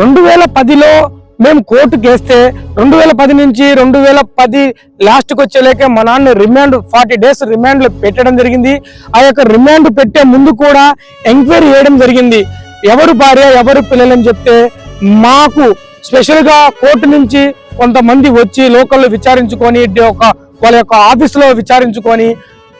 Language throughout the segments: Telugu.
రెండు వేల పదిలో మేము కోర్టుకు వేస్తే రెండు వేల పది నుంచి రెండు వేల పది లాస్ట్కి వచ్చేలేక మా నాన్న రిమాండ్ ఫార్టీ డేస్ రిమాండ్లో పెట్టడం జరిగింది. ఆ యొక్క రిమాండ్ పెట్టే ముందు కూడా ఎంక్వైరీ చేయడం జరిగింది. ఎవరు భార్య ఎవరు పిల్లలని చెప్తే మాకు స్పెషల్గా కోర్టు నుంచి కొంతమంది వచ్చి లోకల్లో విచారించుకొని ఒక వాళ్ళ యొక్క ఆఫీసులో విచారించుకొని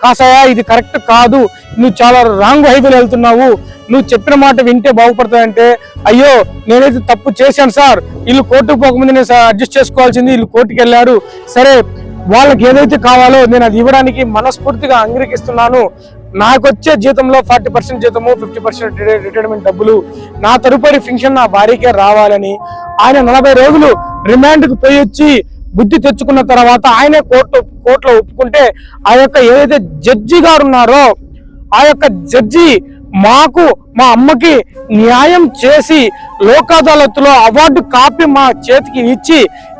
కాసాయా ఇది కరెక్ట్ కాదు. నువ్వు చాలా రాంగ్ హైవేలో వెళ్తున్నావు. నువ్వు చెప్పిన మాట వింటే బాగుపడతాయంటే అయ్యో నేనైతే తప్పు చేశాను సార్. వీళ్ళు కోర్టుకు పోకముందు నేను అడ్జస్ట్ చేసుకోవాల్సింది వీళ్ళు కోర్టుకి వెళ్ళారు సరే వాళ్ళకి ఏదైతే కావాలో నేను అది ఇవ్వడానికి మనస్ఫూర్తిగా అంగీకరిస్తున్నాను. నాకు వచ్చే జీతంలో ఫార్టీ పర్సెంట్ జీతము ఫిఫ్టీ పర్సెంట్ రిటైర్మెంట్ డబ్బులు నా తదుపరి ఫంక్షన్ నా భార్యకే రావాలని ఆయన నలభై రోజులు రిమాండ్కి పోయి వచ్చి బుద్ధి తెచ్చుకున్న తర్వాత ఆయనే కోర్టు కోర్టులో ఒప్పుకుంటే ఆ యొక్క ఏదైతే జడ్జి గారు ఉన్నారో ఆ యొక్క జడ్జి మాకు మా అమ్మకి న్యాయం చేసి లోక్ అదాలత్లో అవార్డు కాపీ మా చేతికి ఇచ్చి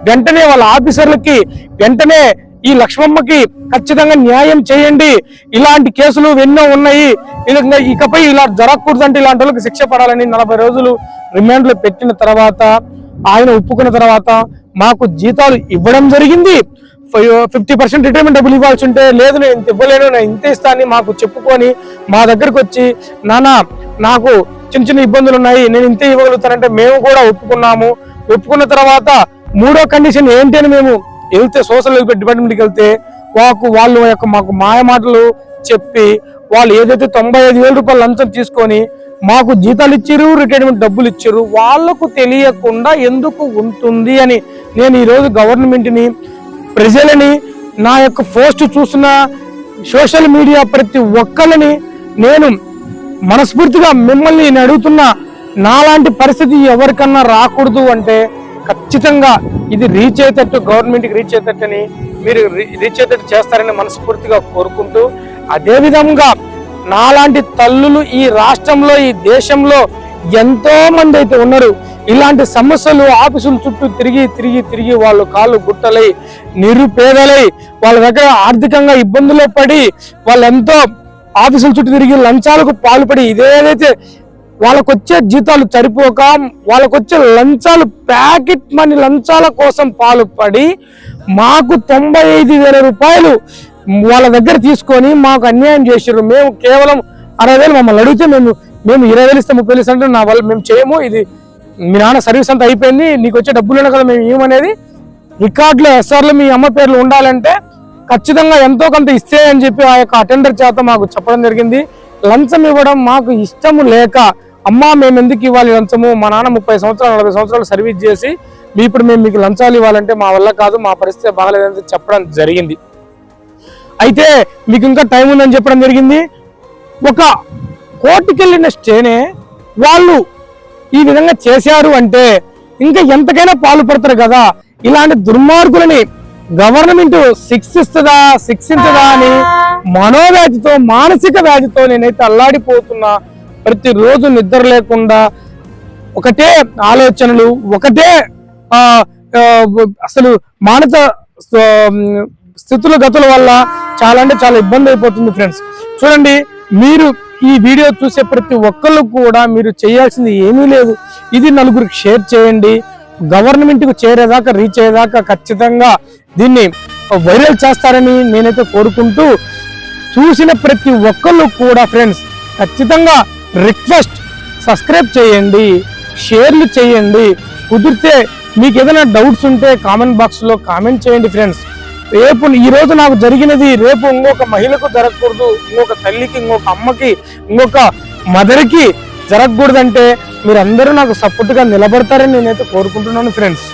వెంటనే వాళ్ళ ఆఫీసర్లకి వెంటనే ఈ లక్ష్మమ్మకి ఖచ్చితంగా న్యాయం చేయండి. ఇలాంటి కేసులు ఎన్నో ఉన్నాయి. ఇలా ఇకపై ఇలా జరగకూడదంటే ఇలాంటి వాళ్ళకి శిక్ష పడాలని నలభై రోజులు రిమాండ్లో పెట్టిన తర్వాత ఆయన ఒప్పుకున్న తర్వాత మాకు జీతాలు ఇవ్వడం జరిగింది. ఫిఫ్టీ పర్సెంట్ రిటైర్మెంట్ డబ్బులు ఇవ్వాల్సి ఉంటే లేదు నేను ఇంత ఇవ్వలేను నేను ఇంత ఇస్తాను మాకు చెప్పుకొని మా దగ్గరకు వచ్చి నానా నాకు చిన్న చిన్న ఇబ్బందులు ఉన్నాయి నేను ఇంతే ఇవ్వగలుగుతానంటే మేము కూడా ఒప్పుకున్నాము. ఒప్పుకున్న తర్వాత మూడో కండిషన్ ఏంటి అని మేము వెళ్తే సోషల్ వెల్ఫేర్ డిపార్ట్మెంట్కి వెళ్తే మాకు వాళ్ళు యొక్క మాకు మాయ మాటలు చెప్పి వాళ్ళు ఏదైతే తొంభై ఐదు వేల రూపాయలు లంచం తీసుకొని మాకు జీతాలు ఇచ్చారు రిటైర్మెంట్ డబ్బులు ఇచ్చారు వాళ్ళకు తెలియకుండా ఎందుకు ఉంటుంది అని నేను ఈరోజు గవర్నమెంట్ని ప్రజలని నా యొక్క పోస్ట్ చూసిన సోషల్ మీడియా ప్రతి ఒక్కరిని నేను మనస్ఫూర్తిగా మిమ్మల్ని నేను అడుగుతున్నా నాలాంటి పరిస్థితి ఎవరికన్నా రాకూడదు అంటే ఖచ్చితంగా ఇది రీచ్ అయ్యేటట్టు గవర్నమెంట్కి రీచ్ అయ్యేటట్టని మీరు రీ- రీచ్ అయ్యేటట్టు చేస్తారని మనస్ఫూర్తిగా కోరుకుంటూ అదేవిధంగా నాలాంటి తల్లులు ఈ రాష్ట్రంలో ఈ దేశంలో ఎంతో మంది అయితే ఉన్నారు. ఇలాంటి సమస్యలు ఆఫీసుల చుట్టూ తిరిగి తిరిగి తిరిగి వాళ్ళు కాళ్ళు గుట్టలై నిరుపేదలై వాళ్ళ దగ్గర ఆర్థికంగా ఇబ్బందులు పడి వాళ్ళు ఎంతో ఆఫీసుల చుట్టూ తిరిగి లంచాలకు పాల్పడి ఇదేదైతే వాళ్ళకు వచ్చే జీతాలు సరిపోక వాళ్ళకు వచ్చే లంచాలు ప్యాకెట్ మనీ లంచాల కోసం పాల్పడి మాకు తొంభై ఐదు వేల రూపాయలు వాళ్ళ దగ్గర తీసుకొని మాకు అన్యాయం చేసారు మేము కేవలం అరవై వేలు మమ్మల్ని అడిగితే మేము మేము ఇరవై వేలు ఇస్తే ముప్పై వేలు ఇస్తే నా వల్ల మేము చేయము. ఇది మీ నాన్న సర్వీస్ అంతా అయిపోయింది నీకు వచ్చే డబ్బులు కదా మేము ఏమనేది? రికార్డులో ఎస్ఆర్లో మీ అమ్మ పేర్లు ఉండాలంటే ఖచ్చితంగా ఎంతో కొంత ఇస్తే అని చెప్పి ఆ యొక్క అటెండర్ చేత మాకు చెప్పడం జరిగింది. లంచం ఇవ్వడం మాకు ఇష్టము లేక అమ్మా మేము ఎందుకు ఇవ్వాలి లంచము? మా నాన్న ముప్పై సంవత్సరాలు నలభై సంవత్సరాలు సర్వీస్ చేసి మీ ఇప్పుడు మేము మీకు లంచాలు ఇవ్వాలంటే మా వల్ల కాదు మా పరిస్థితి బాగలేదని చెప్పడం జరిగింది. అయితే మీకు ఇంకా టైం ఉందని చెప్పడం జరిగింది. ఒక కోర్టుకెళ్ళిన స్టేనే వాళ్ళు ఈ విధంగా చేశారు అంటే ఇంకా ఎంతకైనా పాల్పడతారు కదా. ఇలాంటి దుర్మార్గులని గవర్నమెంట్ శిక్షిస్తుందా శిక్షించదా అని మనోవ్యాధితో మానసిక వ్యాధితో నేనైతే అల్లాడిపోతున్నా. ప్రతిరోజు నిద్ర లేకుండా ఒకటే ఆలోచనలు ఒకటే అసలు మానస స్థితుల గతుల వల్ల చాలా అంటే చాలా ఇబ్బంది అయిపోతుంది ఫ్రెండ్స్ చూడండి మీరు ఈ వీడియో చూసే ప్రతి ఒక్కళ్ళు కూడా మీరు చేయాల్సింది ఏమీ లేదు. ఇది నలుగురికి షేర్ చేయండి. గవర్నమెంట్కు చేరేదాకా రీచ్ అయ్యేదాకా ఖచ్చితంగా దీన్ని వైరల్ చేస్తారని నేనైతే కోరుకుంటూ చూసిన ప్రతి ఒక్కళ్ళు కూడా ఫ్రెండ్స్ ఖచ్చితంగా రిక్వెస్ట్ సబ్స్క్రైబ్ చేయండి షేర్లు చేయండి. కుదిరితే మీకు ఏదైనా డౌట్స్ ఉంటే కామెంట్ బాక్స్లో కామెంట్ చేయండి ఫ్రెండ్స్ రేపు ఈ రోజు నాకు జరిగినది రేపు ఇంకొక మహిళకు జరగకూడదు ఇంకొక తల్లికి ఇంకొక అమ్మకి ఇంకొక మదర్కి జరగకూడదంటే మీరందరూ నాకు సపోర్ట్గా నిలబడతారని నేనైతే కోరుకుంటున్నాను ఫ్రెండ్స్